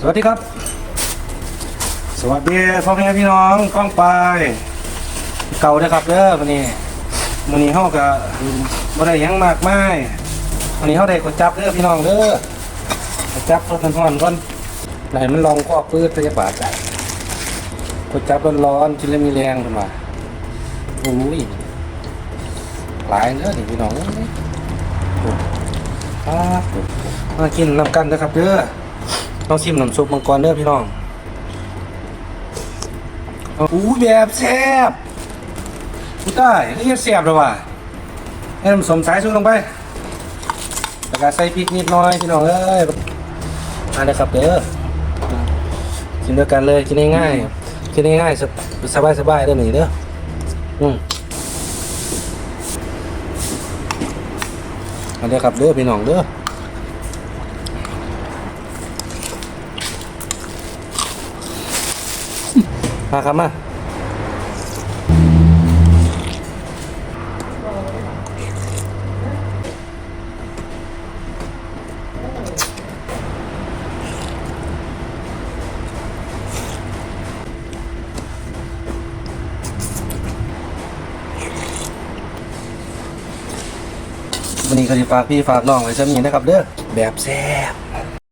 สวัสดีครับ สวัสดีพ่อแม่พี่น้องกล้องไป เก่าด้อครับเด้อวันนี้วันนี้เฮาก็บ่ได้หยังมากมายวันนี้เฮาได้ก๋วยจับเด้อพี่น้องเด้อก๋วยจับรสร้อนๆก่อนไหนมันลองคอกปื้ดไปจะบาดได้ก๋วยจับร้อนๆกินแล้วมีแรงขึ้นมาโอ้ยหลายเด้อนี่พี่น้องเอ้ยโอ้อ่ามากินน้ำกันเด้อครับเด้อ ต้องชิมน้ำซุปมังกรเด้อพี่น้องอู้แบบแซ่บกูได้เรียกแซ่บแล้วว่ะให้น้ำสมสายสูงลงไปแล้วก็ใส่พริกนิดหน้อยพี่น้องเอ้ยมาเลยครับเด้อกินด้วยกันเลยกินง่ายๆกินง่ายๆสบายสบายๆเด้อหนีเด้ออืมมาเด้อครับเด้อพี่น้องเด้อ มาครับมาวันนี้ก็จะฝากพี่ฝากน้องไว้ซ้ำนี้นะครับเด้อแบบแซ่บ